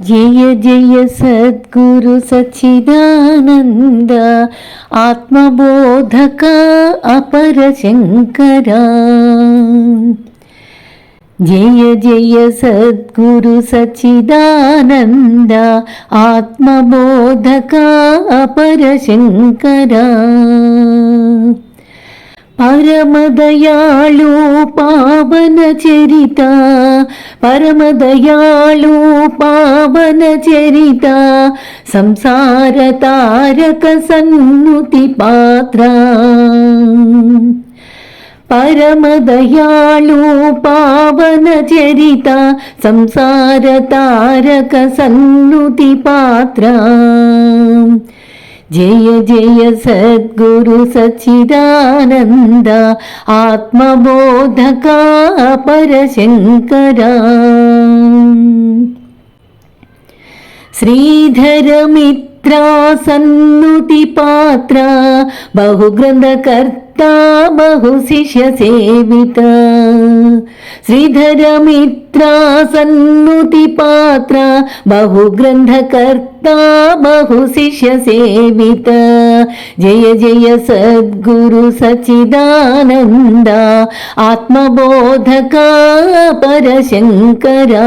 జయ జయ సద్గురు సచ్చిదానంద ఆత్మబోధక అపర శంకర. జయ జయ సద్గురు సచ్చిదానంద ఆత్మబోధక అపర శంకరా. పరమదయాళు పావన చరిత పరమదయాళు పావన చరిత సంసార తారక సన్నుతి పాత్ర. పరమదయాళు పావన చరిత సంసార తారక సన్నుతి పాత్ర. జయ జయ సద్గురు సచిదానంద ఆత్మబోధక పరశంకర. శ్రీధరమిత్రా సన్నుతి పాత్ర బహుగ్రంథకర్త బహు శిష్య సేవిత. శ్రీధరమిత్రా సన్నుతి పాత్ర బహుగ్రంథకర్త బహు శిష్య సేవిత జయ జయ సద్గురు సచిదానంద ఆత్మబోధక పరశంకరా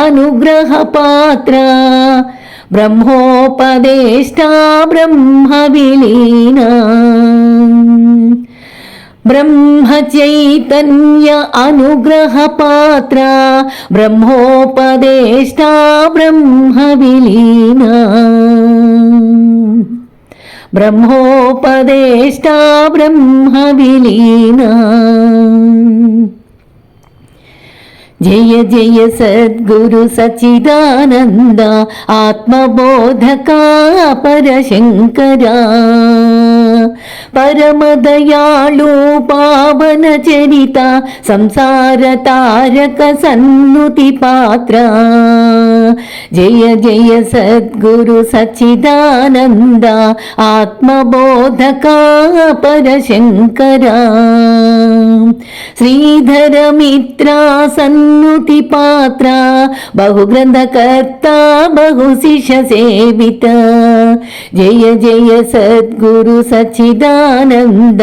అనుగ్రహ పాత్ర బ్రహ్మోపదేష్ట బ్రహ్మ విలీన బ్రహ్మ చైతన్య అనుగ్రహ పాత్ర బ్రహ్మోపదేష్టా బ్రహ్మ విలీన బ్రహ్మోపదేష్టా బ్రహ్మ విలీన జయ జయ సద్గురు సచిదానంద ఆత్మబోధకా పరశంకర. పరమదయాళు పావన చరిత సంసార తారక సన్నుతి పాత్ర. జయ జయ సద్గురు సచ్చిదానంద ఆత్మబోధక పరశంకరా. శ్రీధరమిత్రా సన్నుతి పాత్ర బహుగ్రంథకర్త బహుశిష సేవిత. జయ జయ సద్గురు సచ్చిదానంద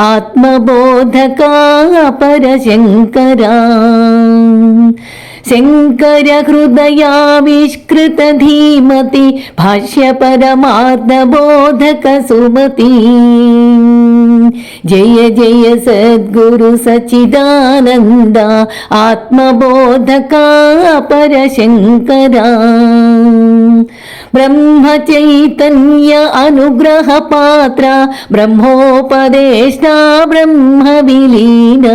ఆత్మబోధక పరశంకరా. శంకర హృదయావిష్కృత ధీమతి భాష్య పరమార్థబోధక సుమతి జయ జయ సద్గురు సచిదానంద ఆత్మబోధక పరశంకరా బ్రహ్మచైతన్య అనుగ్రహ పాత్ర బ్రహ్మోపదేష్ట బ్రహ్మ విలీన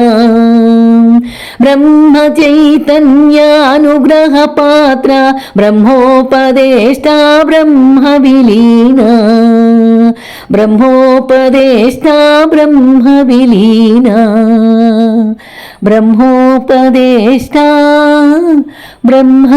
బ్రహ్మ అనుగ్రహ పాత్ర బ్రహ్మోపదేష్ట బ్రహ్మ విలీన బ్రహ్మోపదేష్టా బ్రహ్మ విలీన బ్రహ్మోపదేష్టా బ్రహ్మ